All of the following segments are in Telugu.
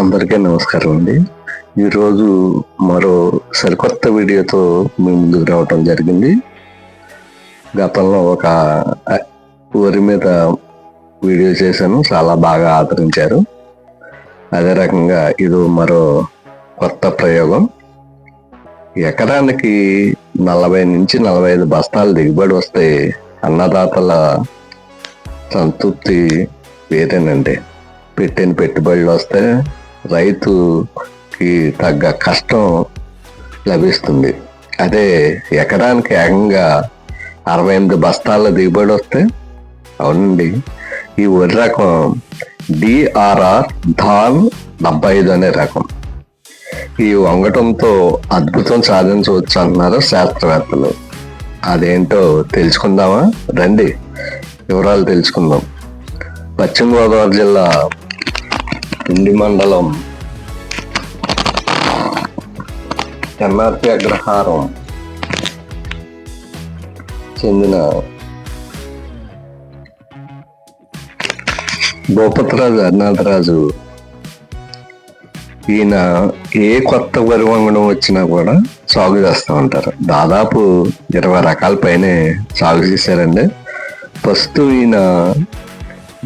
అందరికీ నమస్కారం అండి. ఈరోజు మరో సరికొత్త వీడియోతో మీ ముందుకు రావటం జరిగింది. గతంలో ఒక ఊరి వరి మీద వీడియో చేశాను. చాలా బాగా ఆదరించారు. అదే రకంగా ఇది మరో కొత్త ప్రయోగం. ఎకరానికి నలభై నుంచి నలభై ఐదు బస్తాలు దిగుబడి వస్తే అన్నదాతల సంతృప్తి వేరేనండి. పెట్టిన పెట్టుబడులు వస్తే రైతుకి తగ్గ కష్టం లభిస్తుంది. అదే ఎకరానికి ఏకంగా అరవై ఎనిమిది బస్తాల దిగుబడి వస్తే అవునండి ఈ వరి రకం డిఆర్ఆర్ ధాన్ డెబ్బై ఐదు అనే రకం. ఈ వంగటంతో అద్భుతం సాధించవచ్చు అంటున్నారు శాస్త్రవేత్తలు. అదేంటో తెలుసుకుందామా? రండి వివరాలు తెలుసుకుందాం. పశ్చిమ గోదావరి జిల్లా పిండి మండలం. ఎన్ఆర్పి అగ్రహారం చెందిన భూపతిరాజు అరుణాథరాజు ఈయన ఏ కొత్త వరి వంగడం వచ్చినా కూడా సాగు చేస్తూ ఉంటారు. దాదాపు ఇరవై రకాల పైనే సాగు చేశారండి. ప్రస్తుతం ఈయన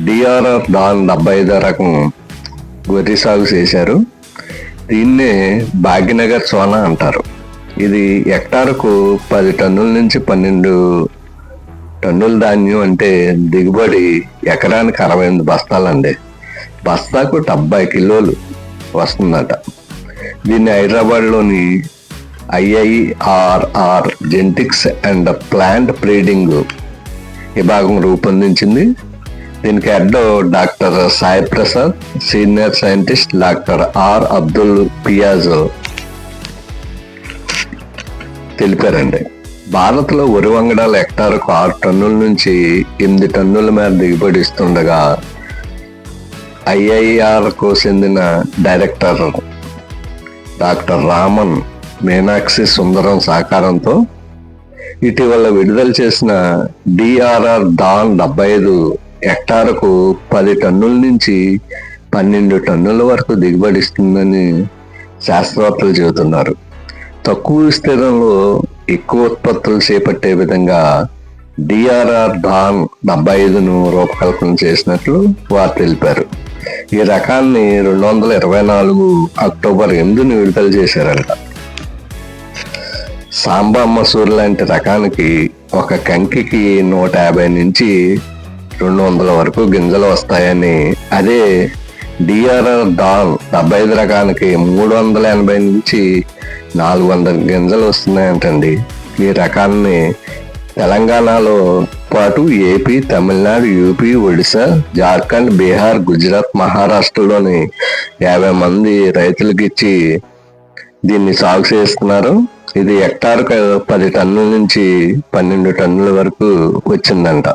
డిఆర్ఆర్ దాన్ డెబ్బై ఐదో రకం వరి సాగు చేశారు. దీన్నే భాగ్యనగర్ సోనా అంటారు. ఇది హెక్టార్కు పది టన్నుల నుంచి పన్నెండు టన్నుల ధాన్యం అంటే దిగుబడి ఎకరానికి అరవై ఎనిమిది బస్తాలండి. బస్తాకు డెబ్బై కిలోలు వస్తుందట. దీన్ని హైదరాబాద్లోని IIRR genetics and plant breeding విభాగం రూపొందించింది. దీనికి head doctor Sai Prasad senior scientist doctor R Abdul Fiyaz తెలిపారండి. భారత్లో వరి వంగడాలు హెక్టార్కు ఆరు టన్నుల నుంచి ఎనిమిది టన్నుల మేర దిగుబడి ఇస్తుండగా ఐఐఆర్కు చెందిన డైరెక్టర్ డాక్టర్ రామన్ మీనాక్షి సుందరం సహకారంతో ఇటీవల విడుదల చేసిన డిఆర్ఆర్ దాన్ డెబ్బై ఐదు హెక్టార్కు పది టన్నుల నుంచి పన్నెండు టన్నుల వరకు దిగుబడి ఇస్తుందని శాస్త్రవేత్తలు చెబుతున్నారు. తక్కువ విస్తీర్ణంలో ఎక్కువ ఉత్పత్తులు చేపట్టే విధంగా డిఆర్ఆర్ ధాన్ డెబ్బై ఐదును రూపకల్పన చేసినట్లు వారు తెలిపారు. ఈ రకాన్ని రెండు వందల ఇరవై నాలుగు అక్టోబర్ ఎనిమిదిని విడుదల చేశారంట. సాంబా మసూర్ లాంటి రకానికి ఒక కంకికి నూట యాభై నుంచి రెండు వందల వరకు గింజలు వస్తాయని. అదే డిఆర్ఆర్ దాల్ డెబ్బై ఐదు రకానికి మూడు వందల ఎనభై నుంచి నాలుగు వందల గింజలు వస్తున్నాయంటండి. ఈ రకాన్ని తెలంగాణలో పాటు ఏపీ తమిళనాడు యూపీ ఒడిశా జార్ఖండ్ బీహార్ గుజరాత్ మహారాష్ట్రలోని యాభై మంది రైతులకు ఇచ్చి దీన్ని సాగు చేస్తున్నారు. ఇది హెక్టార్కు పది టన్నుల నుంచి పన్నెండు టన్నుల వరకు వచ్చిందంట.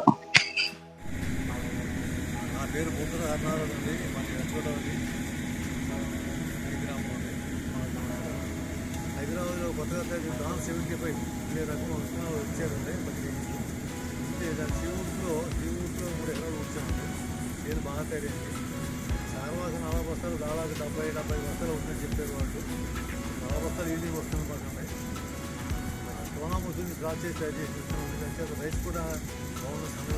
కొత్తగా తయారు డాన్ సెవెంటీ ఫైవ్ అనే రకం వస్తున్న వచ్చారండి మరి అంటే దాని శివుడిలో శివుడిలో మూడు ఎకరాలు వచ్చామండి నేను బాగా తయారైంది సాగవాస నాలుగు బస్తాలు దాదాపు డెబ్బై డెబ్బై బస్తాలు ఉందని చెప్పారు వాళ్ళు నాలుగు బస్తాలు ఈజీగా వస్తుంది మాకండి సోనా ముసుని డ్రా చేసి తయారు చేసి ఇస్తున్నాం ఎందుకంటే రైస్ కూడా బాగుంది